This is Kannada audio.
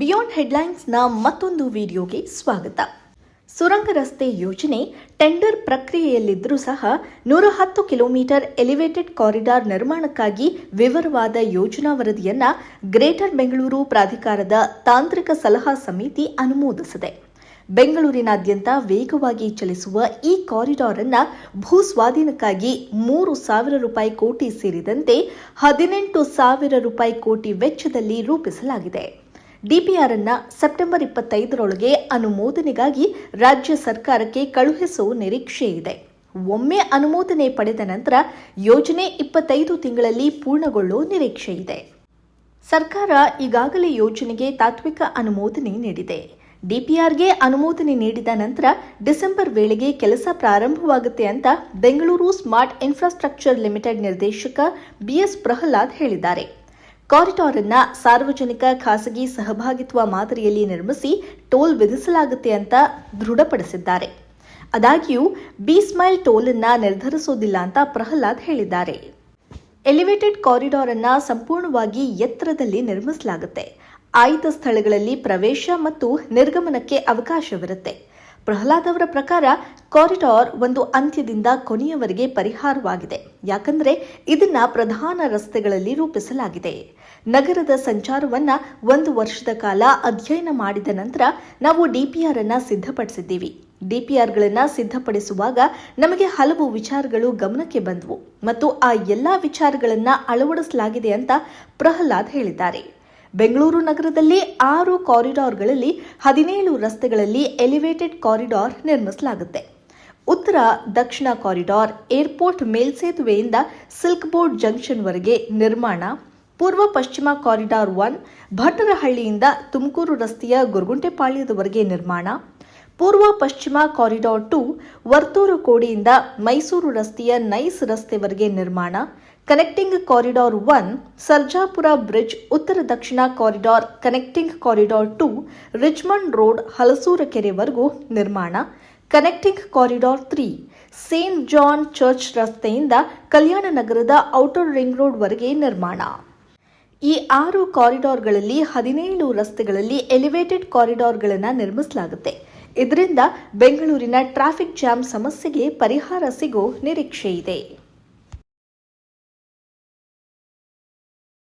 ಬಿಯಾಂಡ್ ಹೆಡ್ಲೈನ್ಸ್ನ ಮತ್ತೊಂದು ವಿಡಿಯೋಗೆ ಸ್ವಾಗತ. ಸುರಂಗ ರಸ್ತೆ ಯೋಜನೆ, ಟೆಂಡರ್ ಪ್ರಕ್ರಿಯೆಯಲ್ಲಿದ್ದರೂ ಸಹ ನೂರ ಹತ್ತು ಕಿಲೋಮೀಟರ್ ಎಲಿವೇಟೆಡ್ ಕಾರಿಡಾರ್ ನಿರ್ಮಾಣಕ್ಕಾಗಿ ವಿವರವಾದ ಯೋಜನಾ ವರದಿಯನ್ನ ಗ್ರೇಟರ್ ಬೆಂಗಳೂರು ಪ್ರಾಧಿಕಾರದ ತಾಂತ್ರಿಕ ಸಲಹಾ ಸಮಿತಿ ಅನುಮೋದಿಸಿದೆ. ಬೆಂಗಳೂರಿನಾದ್ಯಂತ ವೇಗವಾಗಿ ಚಲಿಸುವ ಈ ಕಾರಿಡಾರ್ ಅನ್ನ ಭೂ ಸ್ವಾಧೀನಕ್ಕಾಗಿ ಮೂರು ಸಾವಿರ ರೂಪಾಯಿ ಕೋಟಿ ಸೇರಿದಂತೆ ಹದಿನೆಂಟು ಸಾವಿರ ರೂಪಾಯಿ ಕೋಟಿ ವೆಚ್ಚದಲ್ಲಿ ರೂಪಿಸಲಾಗಿದೆ. ಡಿಪಿಆರ್ ಅನ್ನ ಸೆಪ್ಟೆಂಬರ್ ಇಪ್ಪತ್ತೈದರೊಳಗೆ ಅನುಮೋದನೆಗಾಗಿ ರಾಜ್ಯ ಸರ್ಕಾರಕ್ಕೆ ಕಳುಹಿಸುವ ನಿರೀಕ್ಷೆ ಇದೆ. ಒಮ್ಮೆ ಅನುಮೋದನೆ ಪಡೆದ ನಂತರ ಯೋಜನೆ ಇಪ್ಪತ್ತೈದು ತಿಂಗಳಲ್ಲಿ ಪೂರ್ಣಗೊಳ್ಳುವ ನಿರೀಕ್ಷೆ ಇದೆ. ಸರ್ಕಾರ ಈಗಾಗಲೇ ಯೋಜನೆಗೆ ತಾತ್ವಿಕ ಅನುಮೋದನೆ ನೀಡಿದೆ. ಡಿಪಿಆರ್ಗೆ ಅನುಮೋದನೆ ನೀಡಿದ ನಂತರ ಡಿಸೆಂಬರ್ ವೇಳೆಗೆ ಕೆಲಸ ಪ್ರಾರಂಭವಾಗುತ್ತೆ ಅಂತ ಬೆಂಗಳೂರು ಸ್ಮಾರ್ಟ್ ಇನ್ಫ್ರಾಸ್ಟ್ರಕ್ಚರ್ ಲಿಮಿಟೆಡ್ ನಿರ್ದೇಶಕ ಬಿಎಸ್ ಪ್ರಹ್ಲಾದ್ ಹೇಳಿದ್ದಾರೆ. ಕಾರಿಡಾರ್ ಅನ್ನ ಸಾರ್ವಜನಿಕ ಖಾಸಗಿ ಸಹಭಾಗಿತ್ವ ಮಾದರಿಯಲ್ಲಿ ನಿರ್ಮಿಸಿ ಟೋಲ್ ವಿಧಿಸಲಾಗುತ್ತೆ ಅಂತ ದೃಢಪಡಿಸಿದ್ದಾರೆ. ಆದಾಗ್ಯೂ ಬಿ ಸ್ಮೈಲ್ ಟೋಲ್ ಅನ್ನ ನಿರ್ಧರಿಸೋದಿಲ್ಲ ಅಂತ ಪ್ರಹ್ಲಾದ್ ಹೇಳಿದ್ದಾರೆ. ಎಲಿವೇಟೆಡ್ ಕಾರಿಡಾರ್ ಅನ್ನ ಸಂಪೂರ್ಣವಾಗಿ ಎತ್ತರದಲ್ಲಿ ನಿರ್ಮಿಸಲಾಗುತ್ತೆ. ಆಯ್ದ ಸ್ಥಳಗಳಲ್ಲಿ ಪ್ರವೇಶ ಮತ್ತು ನಿರ್ಗಮನಕ್ಕೆ ಅವಕಾಶವಿರುತ್ತೆ. ಪ್ರಹ್ಲಾದ್ ಅವರ ಪ್ರಕಾರ ಕಾರಿಡಾರ್ ಒಂದು ಅಂತ್ಯದಿಂದ ಕೊನೆಯವರೆಗೆ ಪರಿಹಾರವಾಗಿದೆ. ಯಾಕಂದ್ರೆ ಇದನ್ನ ಪ್ರಧಾನ ರಸ್ತೆಗಳಲ್ಲಿ ರೂಪಿಸಲಾಗಿದೆ. ನಗರದ ಸಂಚಾರವನ್ನ ಒಂದು ವರ್ಷದ ಕಾಲ ಅಧ್ಯಯನ ಮಾಡಿದ ನಂತರ ನಾವು ಡಿಪಿಆರ್ ಅನ್ನ ಸಿದ್ಧಪಡಿಸಿದ್ದೀವಿ. ಡಿಪಿಆರ್ಗಳನ್ನ ಸಿದ್ಧಪಡಿಸುವಾಗ ನಮಗೆ ಹಲವು ವಿಚಾರಗಳು ಗಮನಕ್ಕೆ ಬಂದವು. ಮತ್ತು ಆ ಎಲ್ಲಾ ವಿಚಾರಗಳನ್ನು ಅಳವಡಿಸಲಾಗಿದೆ ಅಂತ ಪ್ರಹ್ಲಾದ್ ಹೇಳಿದ್ದಾರೆ. ಬೆಂಗಳೂರು ನಗರದಲ್ಲಿ ಆರು ಕಾರಿಡಾರ್ಗಳಲ್ಲಿ ಹದಿನೇಳು ರಸ್ತೆಗಳಲ್ಲಿ ಎಲಿವೇಟೆಡ್ ಕಾರಿಡಾರ್ ನಿರ್ಮಿಸಲಾಗುತ್ತೆ. ಉತ್ತರ ದಕ್ಷಿಣ ಕಾರಿಡಾರ್ ಏರ್ಪೋರ್ಟ್ ಮೇಲ್ಸೇತುವೆಯಿಂದ ಸಿಲ್ಕ್ ಬೋರ್ಡ್ ಜಂಕ್ಷನ್ವರೆಗೆ ನಿರ್ಮಾಣ. ಪೂರ್ವ ಪಶ್ಚಿಮ ಕಾರಿಡಾರ್ ಒನ್ ಭಟ್ಟರಹಳ್ಳಿಯಿಂದ ತುಮಕೂರು ರಸ್ತೆಯ ಗುರುಗುಂಟೆಪಾಳ್ಯದವರೆಗೆ ನಿರ್ಮಾಣ. ಪೂರ್ವ ಪಶ್ಚಿಮ ಕಾರಿಡಾರ್ ಟು ವರ್ತೂರು ಕೋಡಿಯಿಂದ ಮೈಸೂರು ರಸ್ತೆಯ ನೈಸ್ ರಸ್ತೆವರೆಗೆ ನಿರ್ಮಾಣ. Connecting corridor one Sarjapura bridge ಉತ್ತರ ದಕ್ಷಿಣ corridor connecting corridor two Richmond road ಹಲಸೂರ ಕೆರೆವರೆಗೂ ನಿರ್ಮಾಣ. Connecting corridor three Saint John church ರಸ್ತೆಯಿಂದ ಕಲ್ಯಾಣ ನಗರದ ಔಟರ್ ರಿಂಗ್ ರೋಡ್ವರೆಗೆ ನಿರ್ಮಾಣ. ಈ ಆರು ಕಾರಿಡಾರ್ಗಳಲ್ಲಿ ಹದಿನೇಳು ರಸ್ತೆಗಳಲ್ಲಿ ಎಲಿವೇಟೆಡ್ ಕಾರಿಡಾರ್ಗಳನ್ನು ನಿರ್ಮಿಸಲಾಗುತ್ತೆ. ಇದರಿಂದ ಬೆಂಗಳೂರಿನ ಟ್ರಾಫಿಕ್ ಜಾಮ್ ಸಮಸ್ಯೆಗೆ ಪರಿಹಾರ ಸಿಗೋ ನಿರೀಕ್ಷೆ ಇದೆ.